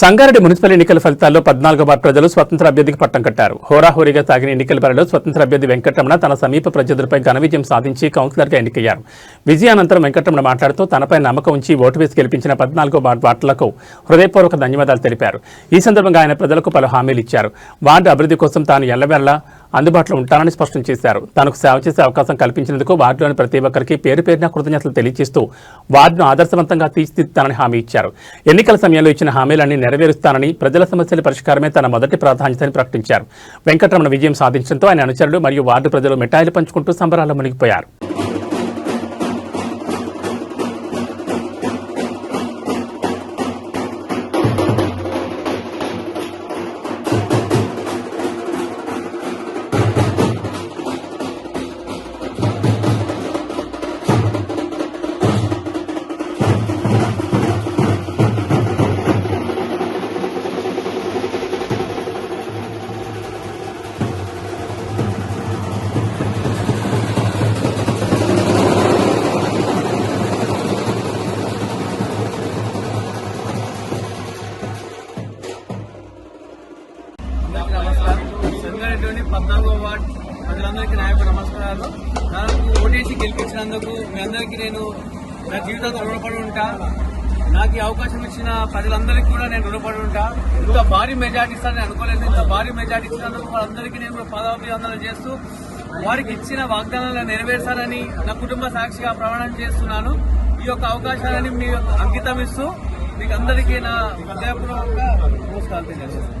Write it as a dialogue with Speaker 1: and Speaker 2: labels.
Speaker 1: Sangareddy municipal ఎన్నికల ఫలితాల్లో పద్నాలుగో వార్డు ప్రజలు స్వతంత్ర అభ్యర్థికి పట్టం కట్టారు. హోరాహోరీగా సాగిన ఎన్నికల బరిలో స్వతంత్ర అభ్యర్థి వెంకటరమణ తన సమీప ప్రత్యర్థులపై ఘన విజయం సాధించి కౌన్సిలర్గా ఎన్నికయ్యారు. విజయానంతరం వెంకటరమణ మాట్లాడుతూ తనపై నమ్మకం ఉంచి ఓటు వేసి గెలిపించిన పద్నాలుగో వార్డు వార్డులకు హృదయపూర్వక ధన్యవాదాలు తెలిపారు. ఈ సందర్భంగా ఆయన ప్రజలకు పలు హామీలు ఇచ్చారు. వార్డు అభివృద్ధి కోసం తాను ఎల్లవేళలా అందుబాటులో ఉంటానని స్పష్టం చేశారు. తనకు సేవ చేసే అవకాశం కల్పించినందుకు వార్డులోని ప్రతి ఒక్కరికి పేరు పేరున కృతజ్ఞతలు తెలియజేస్తూ వార్డును ఆదర్శవంతంగా తీర్చిదిద్దుతానని హామీ ఇచ్చారు. ఎన్నికల సమయంలో ఇచ్చిన హామీలన్నీ నెరవేరుస్తానని ప్రజల సమస్యల పరిష్కారమే తన మొదటి ప్రాధాన్యతని ప్రకటించారు. వెంకటరమణ విజయం సాధించడంతో ఆయన అనుచరులు మరియు వార్డు ప్రజలు మిఠాయిలు పంచుకుంటూ సంబరాల్లో మునిగిపోయారు.
Speaker 2: సంగారెడ్డిలోని పద్నాలుగో వార్డ్ ప్రజలందరికీ నాయకు నమస్కారాలు. నాకు ఓటేసి గెలిపించినందుకు మీ అందరికీ నేను నా జీవితంలో రుణపడి ఉంటా. నాకు ఈ అవకాశం ఇచ్చిన ప్రజలందరికీ కూడా నేను రుణపడి ఉంటా. ఇంత భారీ మెజార్టీ ఇస్తానని అనుకోలేదు. ఇంత భారీ మెజార్టీ ఇచ్చినందుకు వాళ్ళందరికీ నేను కూడా పదాభివందనలు చేస్తూ వారికి ఇచ్చిన వాగ్దానాలను నెరవేర్చాలని నా కుటుంబ సాక్షిగా ప్రమాణం చేస్తున్నాను. ఈ యొక్క అవకాశాలని మీ అంకితం ఇస్తూ మీకు అందరికీ నా హృదయపూర్వకంగా నమస్కారం తెలియజేస్తాను